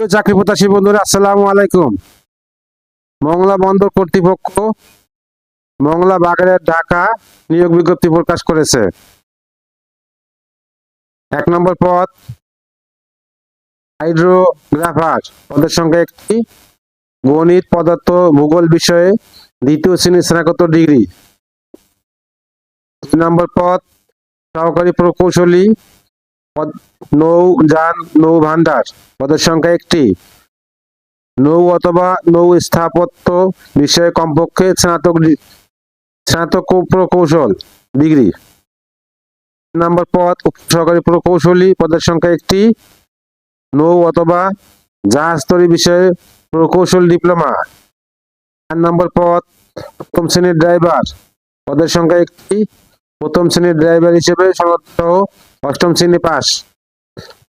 চাকরি প্রত্যাশী বন্ধুরা, আসসালামু আলাইকুম। মংলা বন্দর কর্তৃপক্ষ মংলা বাগেরহাট, ঢাকা নিয়োগ বিজ্ঞপ্তি প্রকাশ করেছে। এক নম্বর পদ, হাইড্রোগ্রাফার পদের সংখ্যা একটি গণিত পদার্থ ভূগোল বিষয়ে দ্বিতীয় শ্রেণির স্নাতকোত্তর ডিগ্রি। দুই নম্বর পদ, সহকারী প্রকৌশলী পদ নৌ যান, নৌ ভান্ডার, পদের সংখ্যা একটি। নৌ অথবা নৌ স্থাপত্য বিষয়ে কমপক্ষে স্নাতক স্নাতক প্রকৌশল ডিগ্রি। নাম্বার পদ সহকারী প্রকৌশলী, পদের সংখ্যা একটি। নৌ অথবা জাহাজতরী বিষয়ে প্রকৌশল ডিপ্লোমা। চার নম্বর পদ, প্রথম শ্রেণির ড্রাইভার, পদের সংখ্যা একটি। প্রথম শ্রেণির ড্রাইভার হিসেবে সনদ অষ্টম শ্রেণি পাস।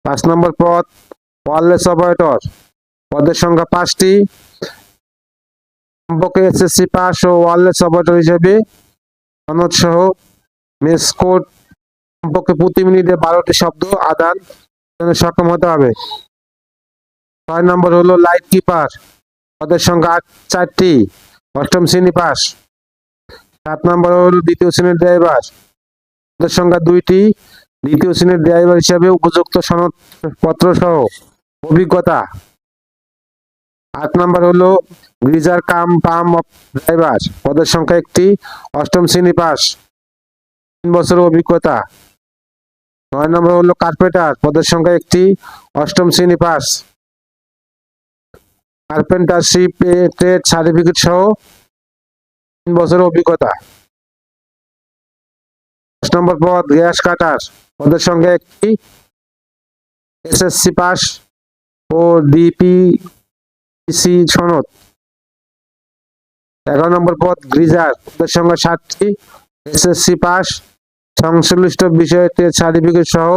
পাঁচ নম্বর পদ, ওয়ারলেস অপারেটর। পদের সংখ্যা পাঁচটি। কমপক্ষে এসএসসি পাস ও ওয়ারলেস অপারেটর হিসেবে সনদ সহ মেস কোড কমপক্ষে প্রতি মিনিটে বারোটি শব্দ আদান সক্ষম হতে হবে। ছয় নম্বর হলো লাইট কিপার। পদের সংখ্যা চারটি। অষ্টম শ্রেণি পাস। সাত নম্বর হলো দ্বিতীয় শ্রেণির ড্রাইভার। পদের সংখ্যা দুইটি। দ্বিতীয় শ্রেণির ড্রাইভার হিসাবে উপযুক্ত সনদপত্র সহ অভিজ্ঞতা। আট নম্বর হলো গ্রিজার কাম পাম ড্রাইভার। পদের সংখ্যা একটি, অষ্টম শ্রেণি পাস। তিন বছরের অভিজ্ঞতা। নয় নম্বর হলো কার্পেটার পদের সংখ্যা একটি, অষ্টম শ্রেণি পাস। কার্পেন্টারশিপ ট্রেড সার্টিফিকেট সহ তিন বছরের অভিজ্ঞতা। নম্বর পদ, গ্যাস কাটার। পদের সংখ্যা একটি এসএসসি পাস ও ডিপিসি সনদ। এগারো নম্বর পদ, গ্রিজার। পদের সংখ্যা সাতটি এসএসসি পাস, সংশ্লিষ্ট বিষয়ে ট্রেড সার্টিফিকেট সহ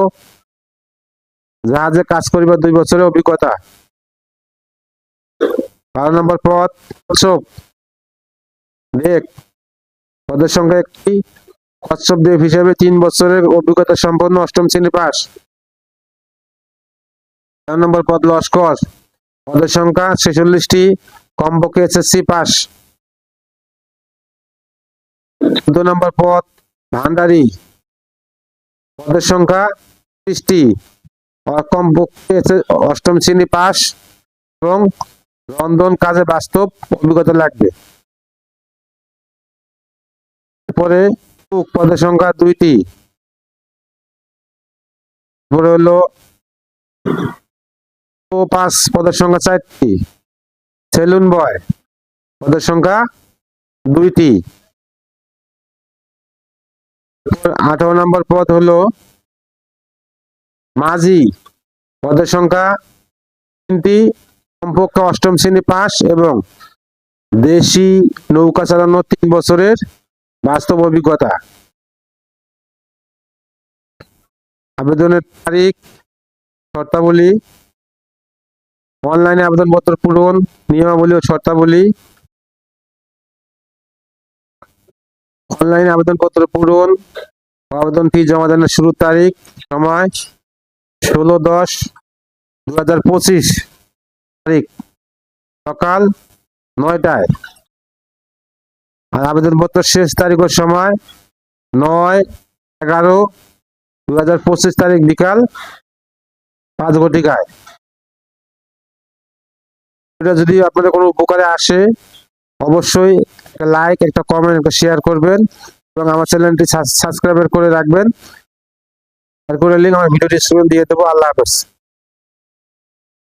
জাহাজে কাজ করিবার দুই বছরের অভিজ্ঞতা। বারো নম্বর পদ ডেক পদের সংখ্যা একটি কচ্ছপ দেব হিসেবে তিন বছরের অভিজ্ঞতা সম্পন্ন অষ্টম শ্রেণি পাস। তেরো নম্বর পদ লস্কর পদের সংখ্যা ছেচল্লিশটি, কমপক্ষে এসএসসি পাস। চোদ্দ নম্বর পদ ভান্ডারি। পদের সংখ্যা ত্রিশটি, কমপক্ষে অষ্টম শ্রেণি পাস এবং রন্ধন কাজে বাস্তব অভিজ্ঞতা লাগবে। এরপরে কুক পদের সংখ্যা দুইটি। এরপরে হলো পাঁচ পদের সংখ্যা চারটি। সেলুন বয় পদের সংখ্যা দুইটি। আঠারো নম্বর পদ হলো মাঝি পদের সংখ্যা তিনটি। কমপক্ষে অষ্টম শ্রেণি পাস এবং দেশি নৌকা চালানো তিন বছরের বাস্তব অভিজ্ঞতা। আবেদনের তারিখ, শর্তাবলী, অনলাইনে আবেদনপত্র পূরণ, নিয়মাবলী ও শর্তাবলী, অনলাইনে আবেদনপত্র পূরণ, আবেদন ফি জমা দানের শুরুর তারিখ, সময়, ষোলো দশ দু হাজার পঁচিশ তারিখ, সকাল নয়টায়। আর আবেদনপত্র শেষ তারিখের সময় নয় এগারো দু হাজার পঁচিশ তারিখ বিকাল পাঁচ ঘটিকায়। এটা যদি আপনাদের কোনো উপকারে আসে, অবশ্যই একটা লাইক একটা কমেন্ট একটা শেয়ার করবেন এবং আমার চ্যানেলটি সাবস্ক্রাইব করে রাখবেন। আর করে লিঙ্ক আমার ভিডিও ডিসক্রিপশন দিয়ে দেবো। আল্লাহ হাফেজ।